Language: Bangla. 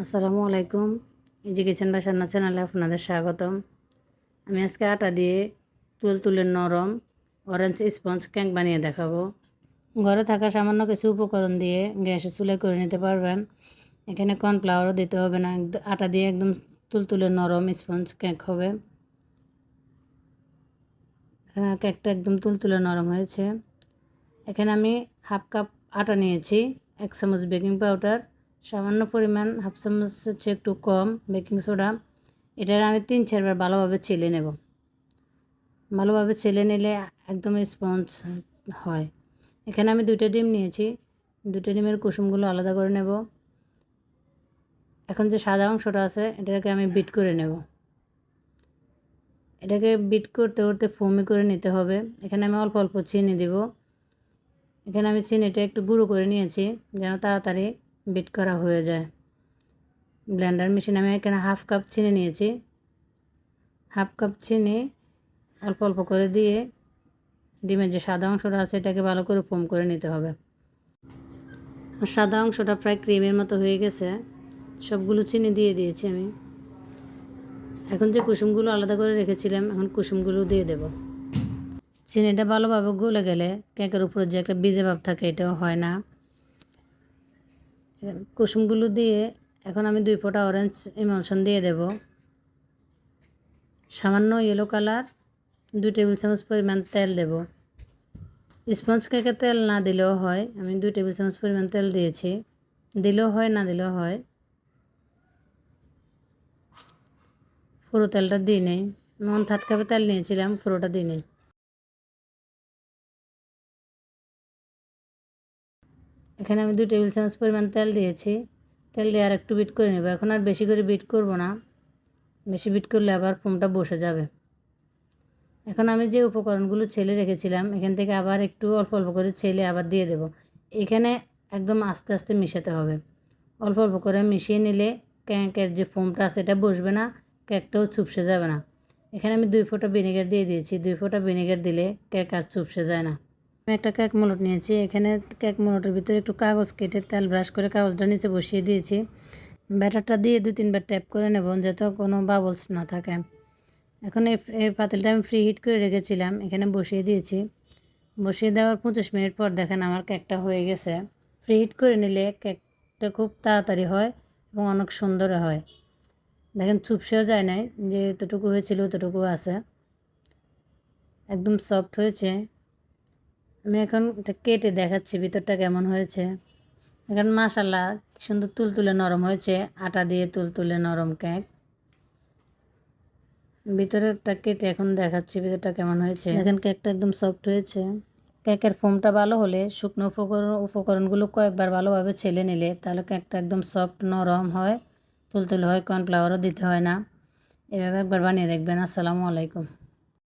আসসালামু আলাইকুম। ইজি কিচেন বা রান্না চ্যানেলে আপনাদের স্বাগতম। আমি আজকে আটা দিয়ে তুল তুলের নরম অরেঞ্জ স্পঞ্জ কেক বানিয়ে দেখাবো। ঘরে থাকা সামান্য কিছু উপকরণ দিয়ে গ্যাসে চুলে করে নিতে পারবেন। এখানে কর্নফ্লাওয়ারও দিতে হবে না, একদম আটা দিয়ে একদম তুলতুলে নরম স্পঞ্জ কেক হবে। এখানে কেকটা একদম তুলতুলে নরম হয়েছে। এখানে আমি হাফ কাপ আটা নিয়েছি, এক চামচ বেকিং পাউডার সামান্য পরিমাণ হাফ চামচ হচ্ছে একটু কম বেকিং সোডা। এটার আমি তিন চারবার ভালোভাবে ছেলে নেব। ভালোভাবে ছেলে নিলে একদম স্পঞ্জ হয়। এখানে আমি দুইটা ডিম নিয়েছি। দুটো ডিমের কুসুমগুলো আলাদা করে নেব। এখন যে সাদা অংশটা আছে, এটাকে আমি বিট করে নেব। এটাকে বিট করতে করতে ফোমি করে নিতে হবে। এখানে আমি অল্প অল্প চিনি দেব। এখানে আমি চিনিটা একটু গুঁড়ো করে নিয়েছি, যেন তাড়াতাড়ি বিট করা হয়ে যায়। ব্লেন্ডার মেশিনে আমি এখানে হাফ কাপ চিনি নিয়েছি। হাফ কাপ চিনি অল্প অল্প করে দিয়ে ডিমের যে সাদা অংশটা আছে এটাকে ভালো করে ফোম করে নিতে হবে। আর সাদা অংশটা প্রায় ক্রিমের মতো হয়ে গেছে। সবগুলো চিনি দিয়ে দিয়েছি আমি। এখন যে কুসুমগুলো আলাদা করে রেখেছিলাম, এখন কুসুমগুলো দিয়ে দেব। চিনিটা ভালোভাবে গলে গেলে কেকের উপরে যে একটা বীজে ভাব থাকে, এটাও হয় না। কুসুমগুলো দিয়ে এখন আমি দুই ফোঁটা অরেঞ্জ ইমলশন দিয়ে দেব। সামান্য ইয়েলো কালার দুই টেবিল চামচ পরিমাণ তেল দেব। স্পঞ্জ কেকে তেল না দিলেও হয়, আমি দুই টেবিল চামচ পরিমাণ তেল দিয়েছি। দিলেও হয়, না দিলেও হয়। পুরো তেলটা দিই নেই। মন থার্ড কাপে তেল নিয়েছিলাম, পুরোটা দিই নেই। এখানে আমি দু টেবিল চামচ পরিমাণ তেল দিয়েছি। তেল দিয়ে আর একটু বিট করে নেব। এখন আর বেশি করে বিট করব না। বেশি বিট করলে আবার ফোমটা বসে যাবে। এখন আমি যে উপকরণগুলো ছেলে রেখেছিলাম, এখান থেকে আবার একটু অল্প অল্প করে ছেলে আবার দিয়ে দেব। এখানে একদম আস্তে আস্তে মিশাতে হবে। অল্প অল্প করে মিশিয়ে নিলে ক্যাকের যে ফোমটা আছে, এটা বসবে না কেকটাও চুপসে যাবে না। এখানে আমি দুই ফোঁটা ভিনেগার দিয়ে দিয়েছি। দুই ফোঁটা ভিনেগার দিলে কেক আর চুপসে যায় না। আমি একটা কেক মোলট নিয়েছি, এখানে কেক মোলটের ভিতরে একটু কাগজ কেটে তেল ব্রাশ করে কাগজটা নিচে বসিয়ে দিয়েছি। ব্যাটারটা দিয়ে দু তিনবার ট্যাপ করে নেব যাতে কোনো বাবলস না থাকে। এখন এই পাতিলটা আমি ফ্রি হিট করে রেখেছিলাম, এখানে বসিয়ে দিয়েছি। বসিয়ে দেওয়ার পঁচিশ মিনিট পর দেখেন আমার কেকটা হয়ে গেছে। ফ্রি হিট করে নিলে কেকটা খুব তাড়াতাড়ি হয় এবং অনেক সুন্দর হয়। দেখেন চুপসেও যায় নাই, যে এতটুকু হয়েছিল ততটুকু আছে। একদম সফট হয়েছে। আমি এখন এটা কেটে দেখাচ্ছি, ভিতরটা কেমন হয়েছে। এখন মাসাল্লাহ সুন্দর তুলতুলে নরম হয়েছে, আটা দিয়ে তুলতুলে নরম কেক। ভিতরেরটা কেটে এখন দেখাচ্ছি, ভিতরটা কেমন হয়েছে। এখন কেকটা একদম সফট হয়েছে। কেকের ফোমটা ভালো হলে শুকনো উপকরণ, উপকরণগুলো কয়েকবার ভালোভাবে ছেলে নিলে তাহলে কেকটা একদম সফট নরম হয়, তুলতুলে হয় কর্নফ্লাওয়ারও দিতে হয় না। এভাবে একবার বানিয়ে দেখবেন। আসসালামু আলাইকুম।